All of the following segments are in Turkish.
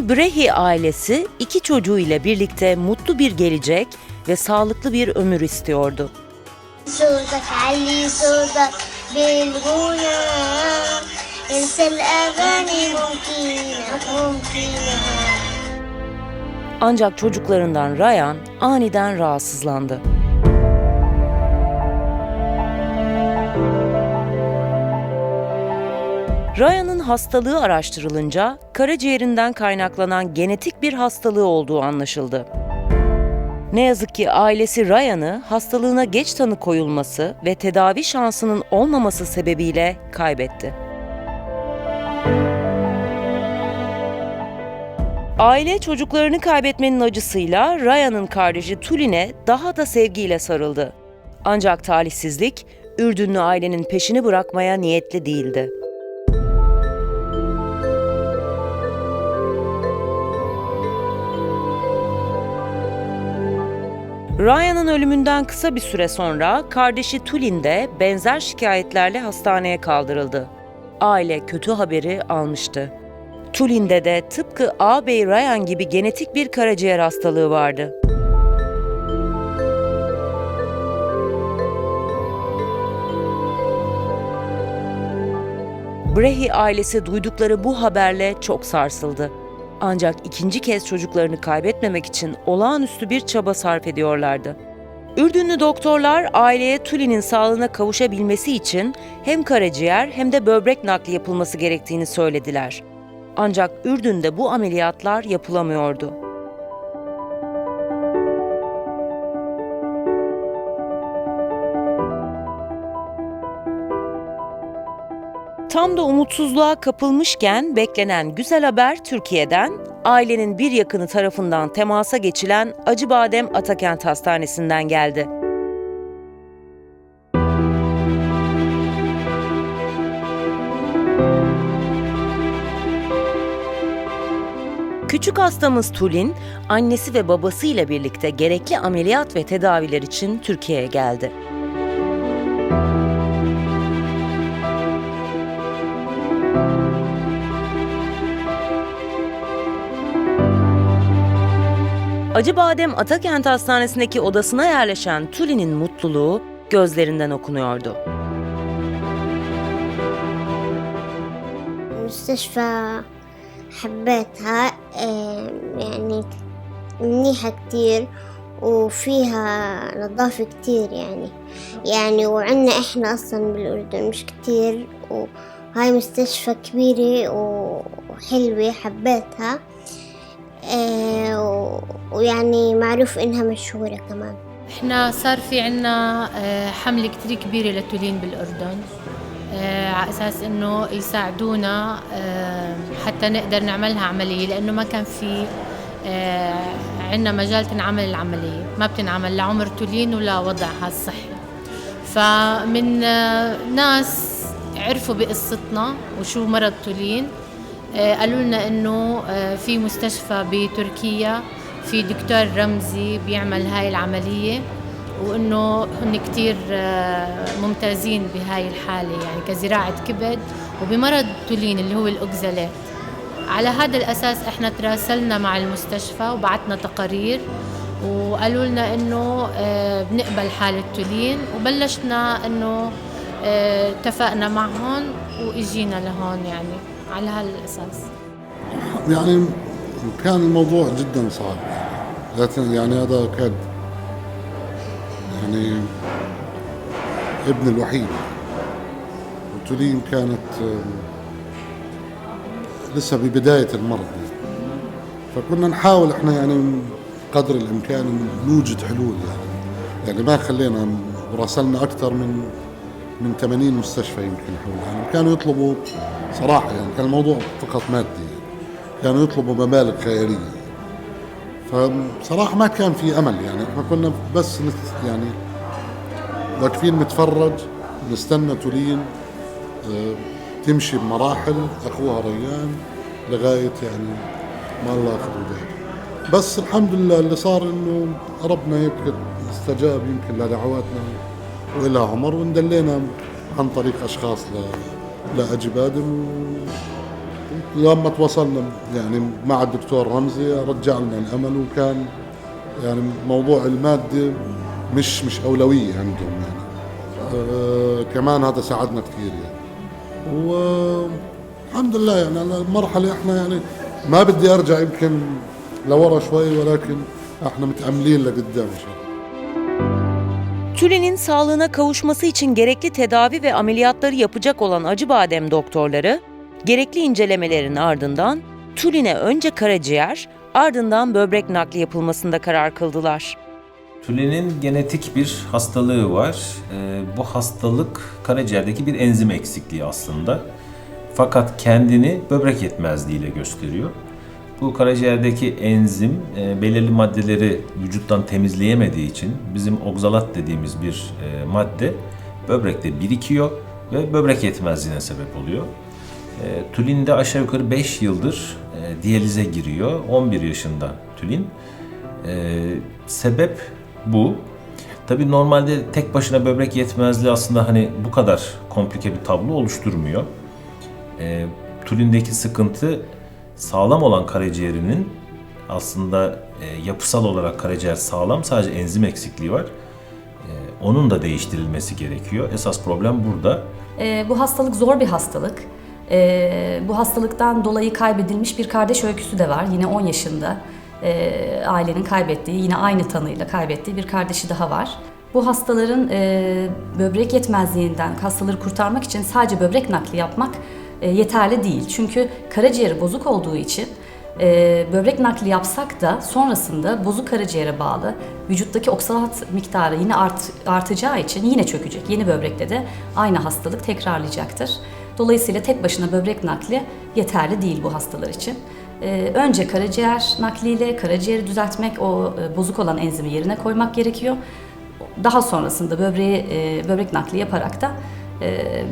Ürdünlü Brehi ailesi iki çocuğu ile birlikte mutlu bir gelecek ve sağlıklı bir ömür istiyordu. صوتك علي صوتك بالغنى انسى الأغاني ممكنة ممكنة Ancak çocuklarından Ryan aniden rahatsızlandı. Ryan'ın hastalığı araştırılınca karaciğerinden kaynaklanan genetik bir hastalığı olduğu anlaşıldı. Ne yazık ki ailesi Ryan'ı hastalığına geç tanı koyulması ve tedavi şansının olmaması sebebiyle kaybetti. Aile çocuklarını kaybetmenin acısıyla Ryan'ın kardeşi Tulin'e daha da sevgiyle sarıldı. Ancak talihsizlik Ürdünlü ailenin peşini bırakmaya niyetli değildi. Ryan'ın ölümünden kısa bir süre sonra kardeşi Tulin de benzer şikayetlerle hastaneye kaldırıldı. Aile kötü haberi almıştı. Tulin'de de tıpkı ağabey Ryan gibi genetik bir karaciğer hastalığı vardı. Brehi ailesi duydukları bu haberle çok sarsıldı. Ancak ikinci kez çocuklarını kaybetmemek için olağanüstü bir çaba sarf ediyorlardı. Ürdünlü doktorlar aileye Tulin'in sağlığına kavuşabilmesi için hem karaciğer hem de böbrek nakli yapılması gerektiğini söylediler. Ancak Ürdün'de bu ameliyatlar yapılamıyordu. Tam da umutsuzluğa kapılmışken beklenen güzel haber Türkiye'den, ailenin bir yakını tarafından temasa geçilen Acıbadem Atakent Hastanesi'nden geldi. Küçük hastamız Tulin, annesi ve babasıyla birlikte gerekli ameliyat ve tedaviler için Türkiye'ye geldi. Acıbadem Atakent Hastanesi'ndeki odasına yerleşen Tulin'in mutluluğu gözlerinden okunuyordu. المستشفى حبيتها إيه، يعني منيحة كتير وفيها نظافة كتير يعني يعني وعنا إحنا أصلا بالأردن مش كتير وهاي مستشفى كبيرة وحلوة حبيتها إيه، و- ويعني معروف إنها مشهورة كمان. إحنا صار في عنا آه، حملة كتير كبيرة للتولين بالأردن آه، على أساس إنه يساعدونا آه، حتى نقدر نعملها عملية لأنه ما كان في آه، عنا مجال تنعمل العملية ما بتنعمل لعمر تولين ولا وضعها الصحي فمن آه، ناس عرفوا بقصتنا وشو مرض تولين آه، قالوا لنا إنه آه، في مستشفى بتركيا في دكتور رمزي بيعمل هاي العملية وإنه هن كتير آه، ممتازين بهاي الحالة يعني كزراعة كبد وبمرض تولين اللي هو الأوكزالات. على هذا الأساس إحنا تراسلنا مع المستشفى وبعتنا تقارير وقالوا لنا إنه آه، بنقبل حالة تولين وبلشنا إنه آه، اتفقنا معهم وإجينا لهون يعني. على هالاساس يعني كان الموضوع جدا صعب لكن يعني هذا كان يعني ابن الوحيد. وتولين كانت آم، لسه ببداية المرض. فكنا نحاول إحنا يعني قدر الإمكان نوجد حلول يعني. يعني ما خلينا وراسلنا أكثر من من 80 مستشفى يمكن حول يعني كانوا يطلبوا صراحة يعني كان الموضوع فقط مادي. يعني. كانوا يطلبوا مبالغ خيالية. فصراحة ما كان في أمل يعني إحنا كنا بس يعني واقفين نتفرج نستنى تولين آه، تمشي بمراحل أخوها ريان لغاية يعني ما الله ياخذ وداعي. بس الحمد لله اللي صار إنه ربنا هيك استجاب يمكن لدعواتنا. وإلى عمر واندلينا عن طريق أشخاص ل... لاجي بادم لما تواصلنا يعني مع الدكتور رمزي رجع لنا الأمل وكان يعني موضوع المادة مش مش أولوية عندهم يعني. آه كمان هذا ساعدنا كثير يعني. والحمد لله يعني المرحلة إحنا يعني ما بدي أرجع يمكن لورا شوي ولكن إحنا متأملين لقدام إن شاء الله. Tülin'in sağlığına kavuşması için gerekli tedavi ve ameliyatları yapacak olan Acıbadem doktorları, gerekli incelemelerin ardından Tülin'e önce karaciğer, ardından böbrek nakli yapılmasında karar kıldılar. Tülin'in genetik bir hastalığı var. Ee, bu hastalık karaciğerdeki bir enzim eksikliği aslında. Fakat kendini böbrek yetmezliğiyle gösteriyor. Bu karaciğerdeki enzim e, belirli maddeleri vücuttan temizleyemediği için bizim okzalat dediğimiz bir e, madde böbrekte birikiyor ve böbrek yetmezliğine sebep oluyor. E, Tülin de aşağı yukarı 5 yıldır e, diyalize giriyor. 11 yaşında Tülin. Ee, sebep bu. Tabii normalde tek başına böbrek yetmezliği aslında hani bu kadar komplike bir tablo oluşturmuyor. Ee, Tülindeki sıkıntı sağlam olan karaciğerinin aslında e, yapısal olarak karaciğer sağlam sadece enzim eksikliği var. Ee, onun da değiştirilmesi gerekiyor. Esas problem burada. Ee, bu hastalık zor bir hastalık. Ee, bu hastalıktan dolayı kaybedilmiş bir kardeş öyküsü de var. Yine 10 yaşında ee, ailenin kaybettiği, yine aynı tanıyla kaybettiği bir kardeşi daha var. Bu hastaların e, böbrek yetmezliğinden hastaları kurtarmak için sadece böbrek nakli yapmak e, yeterli değil. Çünkü karaciğeri bozuk olduğu için e, böbrek nakli yapsak da sonrasında bozuk karaciğere bağlı vücuttaki oksalat miktarı yine art, artacağı için yine çökecek. Yeni böbrekte de aynı hastalık tekrarlayacaktır. Dolayısıyla tek başına böbrek nakli yeterli değil bu hastalar için. Ee, önce karaciğer nakliyle karaciğeri düzeltmek, o e, bozuk olan enzimi yerine koymak gerekiyor. Daha sonrasında böbreği, e, böbrek nakli yaparak da e,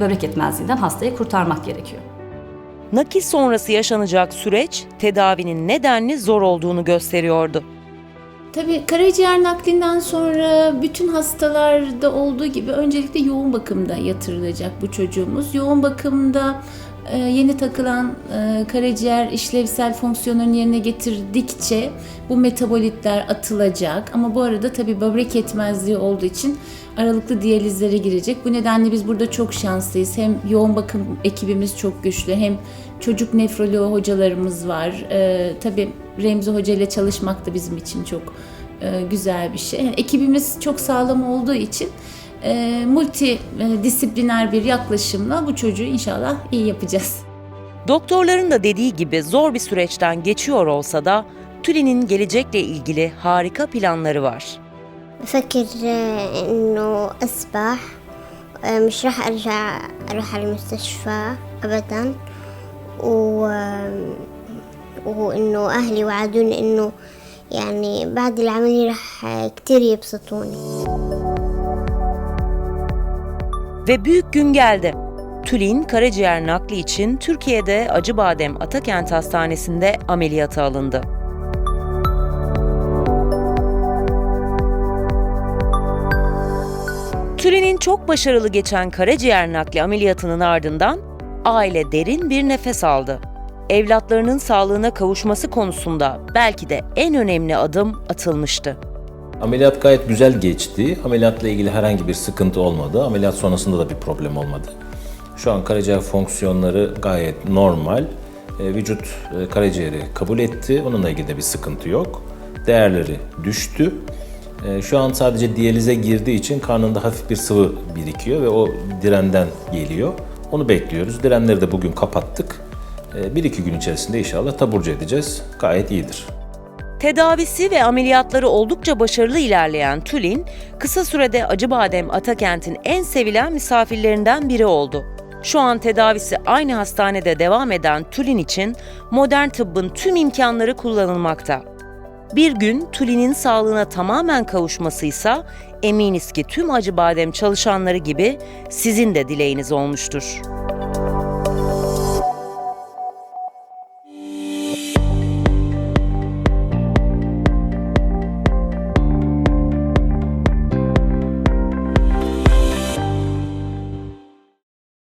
böbrek yetmezliğinden hastayı kurtarmak gerekiyor. Nakil sonrası yaşanacak süreç tedavinin nedenli zor olduğunu gösteriyordu. Tabii karaciğer naklinden sonra bütün hastalarda olduğu gibi öncelikle yoğun bakımda yatırılacak bu çocuğumuz. Yoğun bakımda e, yeni takılan e, karaciğer işlevsel fonksiyonlarını yerine getirdikçe bu metabolitler atılacak. Ama bu arada tabii böbrek yetmezliği olduğu için aralıklı diyalizlere girecek. Bu nedenle biz burada çok şanslıyız. Hem yoğun bakım ekibimiz çok güçlü hem çocuk nefroloğu hocalarımız var. E, tabii Remzi Hoca ile çalışmak da bizim için çok e, güzel bir şey. Yani ekibimiz çok sağlam olduğu için e, multidisipliner bir yaklaşımla bu çocuğu inşallah iyi yapacağız. Doktorların da dediği gibi zor bir süreçten geçiyor olsa da Tülin'in gelecekle ilgili harika planları var. بفكر آه، إنه أسبح آه، مش راح أرجع أروح على المستشفى أبدا و آه، وإنه أهلي وعدوني إنه يعني بعد العملية راح آه، كتير يبسطوني Ve büyük gün geldi. Tülin karaciğer nakli için Türkiye'de Acıbadem Atakent Hastanesi'nde ameliyata alındı. Tülin'in çok başarılı geçen karaciğer nakli ameliyatının ardından aile derin bir nefes aldı. Evlatlarının sağlığına kavuşması konusunda belki de en önemli adım atılmıştı. Ameliyat gayet güzel geçti. Ameliyatla ilgili herhangi bir sıkıntı olmadı. Ameliyat sonrasında da bir problem olmadı. Şu an karaciğer fonksiyonları gayet normal. E, Vücut e, karaciğeri kabul etti. Onunla ilgili de bir sıkıntı yok. Değerleri düştü. E, Şu an sadece diyalize girdiği için karnında hafif bir sıvı birikiyor ve o direnden geliyor. Onu bekliyoruz. Direnleri de bugün kapattık. E, Bir iki gün içerisinde inşallah taburcu edeceğiz. Gayet iyidir. Tedavisi ve ameliyatları oldukça başarılı ilerleyen Tülin, kısa sürede Acıbadem Atakent'in en sevilen misafirlerinden biri oldu. Şu an tedavisi aynı hastanede devam eden Tülin için modern tıbbın tüm imkanları kullanılmakta. Bir gün Tülin'in sağlığına tamamen kavuşmasıysa eminiz ki tüm Acıbadem çalışanları gibi sizin de dileğiniz olmuştur.